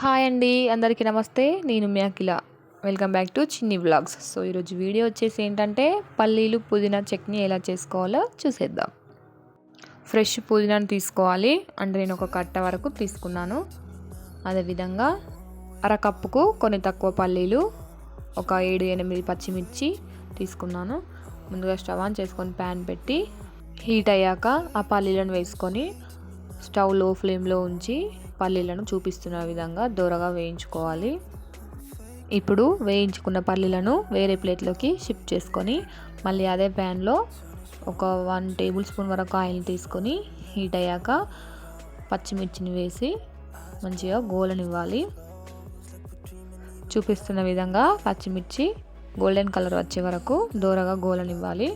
Hi అండి అందరికీ నమస్తే. నేను మీ Akhila. Welcome back to Chinni vlogs so ఈరోజు వీడియో వచ్చేసి ఏంటంటే పల్లీలు పుదీనా చట్నీ ఎలా చేసుకోవాలో చూసేద్దాం. ఫ్రెష్ పుదీనాను తీసుకోవాలి. అంటే నేను ఒక కట్ట వరకు తీసుకున్నాను. అదేవిధంగా అరకప్పుకు కొన్ని తక్కువ పల్లీలు ఒక ఏడు ఎనిమిది పచ్చిమిర్చి తీసుకున్నాను. ముందుగా స్టవ్ ఆన్ చేసుకొని ప్యాన్ పెట్టి హీట్ అయ్యాక ఆ పల్లీలను వేసుకొని స్టవ్లో ఫ్లేమ్లో ఉంచి పల్లీలను చూపిస్తున్న విధంగా దూరగా వేయించుకోవాలి. ఇప్పుడు వేయించుకున్న పల్లీలను వేరే ప్లేట్లోకి షిఫ్ట్ చేసుకొని మళ్ళీ అదే ప్యాన్లో ఒక వన్ టేబుల్ స్పూన్ వరకు ఆయిల్ తీసుకొని హీట్ అయ్యాక పచ్చిమిర్చిని వేసి మంచిగా గోలనివ్వాలి. చూపిస్తున్న విధంగా పచ్చిమిర్చి గోల్డెన్ కలర్ వచ్చే వరకు దూరగా గోలనివ్వాలి.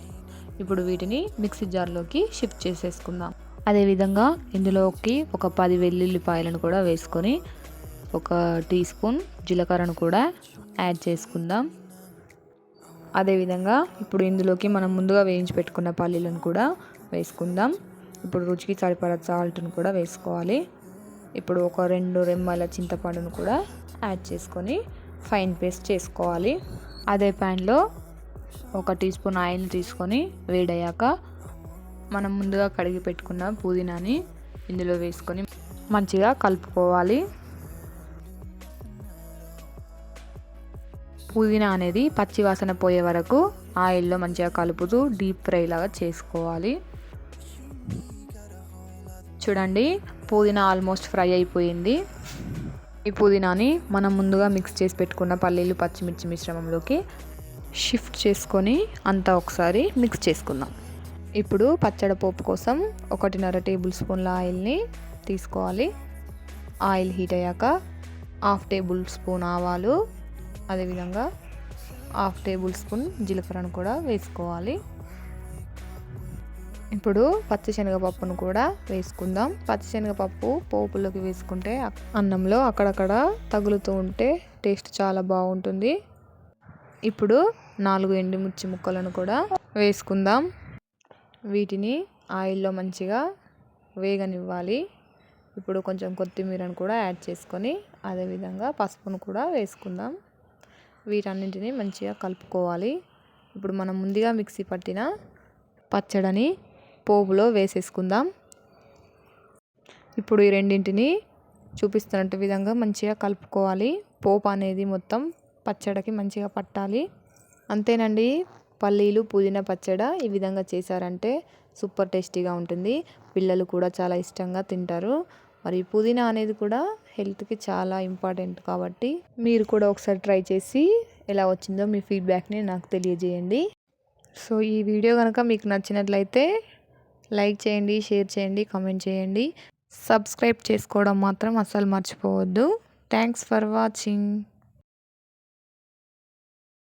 ఇప్పుడు వీటిని మిక్సీ జార్లోకి షిఫ్ట్ చేసేసుకుందాం. అదేవిధంగా ఇందులోకి ఒక పది వెల్లుల్లిపాయలను కూడా వేసుకొని ఒక టీ స్పూన్ జీలకర్రను కూడా యాడ్ చేసుకుందాం. అదేవిధంగా ఇప్పుడు ఇందులోకి మనం ముందుగా వేయించి పెట్టుకున్న పల్లీలను కూడా వేసుకుందాం. ఇప్పుడు రుచికి సరిపడ సాల్ట్ను కూడా వేసుకోవాలి. ఇప్పుడు ఒక రెండు రెమ్మల చింతపండును కూడా యాడ్ చేసుకొని ఫైన్ పేస్ట్ చేసుకోవాలి. అదే ప్యాన్లో ఒక టీ స్పూన్ ఆయిల్ తీసుకొని వేడయ్యాక మనం ముందుగా కడిగి పెట్టుకున్న పుదీనాని ఇందులో వేసుకొని మంచిగా కలుపుకోవాలి. పుదీనా అనేది పచ్చి వాసన పోయే వరకు ఆయిల్లో మంచిగా కలుపుతూ డీప్ ఫ్రై లాగా చేసుకోవాలి. చూడండి పుదీనా ఆల్మోస్ట్ ఫ్రై అయిపోయింది. ఈ పుదీనాని మనం ముందుగా మిక్స్ చేసి పెట్టుకున్న పల్లీలు పచ్చిమిర్చి మిశ్రమంలోకి షిఫ్ట్ చేసుకొని అంతా ఒకసారి మిక్స్ చేసుకుందాం. ఇప్పుడు పచ్చడి పోపు కోసం ఒకటిన్నర టేబుల్ స్పూన్ల ఆయిల్ని తీసుకోవాలి. ఆయిల్ హీట్ అయ్యాక హాఫ్ టేబుల్ స్పూన్ ఆవాలు అదేవిధంగా హాఫ్ టేబుల్ స్పూన్ జీలకర్రను కూడా వేసుకోవాలి. ఇప్పుడు పచ్చిశనగపప్పును కూడా వేసుకుందాం. పచ్చిశనగపప్పు పోపులోకి వేసుకుంటే అన్నంలో అక్కడక్కడ తగులుతూ ఉంటే టేస్ట్ చాలా బాగుంటుంది. ఇప్పుడు నాలుగు ఎండుమిర్చి ముక్కలను కూడా వేసుకుందాం. వీటిని ఆయిల్లో మంచిగా వేగనివ్వాలి. ఇప్పుడు కొంచెం కొత్తిమీరను కూడా యాడ్ చేసుకొని అదేవిధంగా పసుపును కూడా వేసుకుందాం. వీటన్నింటిని మంచిగా కలుపుకోవాలి. ఇప్పుడు మనం ముందుగా మిక్సీ పట్టిన పచ్చడిని పోపులో వేసేసుకుందాం. ఇప్పుడు ఈ రెండింటిని చూపిస్తున్నట్టు విధంగా మంచిగా కలుపుకోవాలి. పోపు అనేది మొత్తం పచ్చడికి మంచిగా పట్టాలి. అంతేనండి. పల్లీలు పుదీనా పచ్చడి ఈ విధంగా చేశారంటే సూపర్ టేస్టీగా ఉంటుంది. పిల్లలు కూడా చాలా ఇష్టంగా తింటారు. మరి పుదీనా అనేది కూడా హెల్త్కి చాలా ఇంపార్టెంట్ కాబట్టి మీరు కూడా ఒకసారి ట్రై చేసి ఎలా వచ్చిందో మీ ఫీడ్బ్యాక్ని నాకు తెలియజేయండి. సో ఈ వీడియో కనుక మీకు నచ్చినట్లయితే లైక్ చేయండి షేర్ చేయండి కామెంట్ చేయండి. సబ్స్క్రైబ్ చేసుకోవడం మాత్రం అస్సలు మర్చిపోవద్దు. Thanks for watching.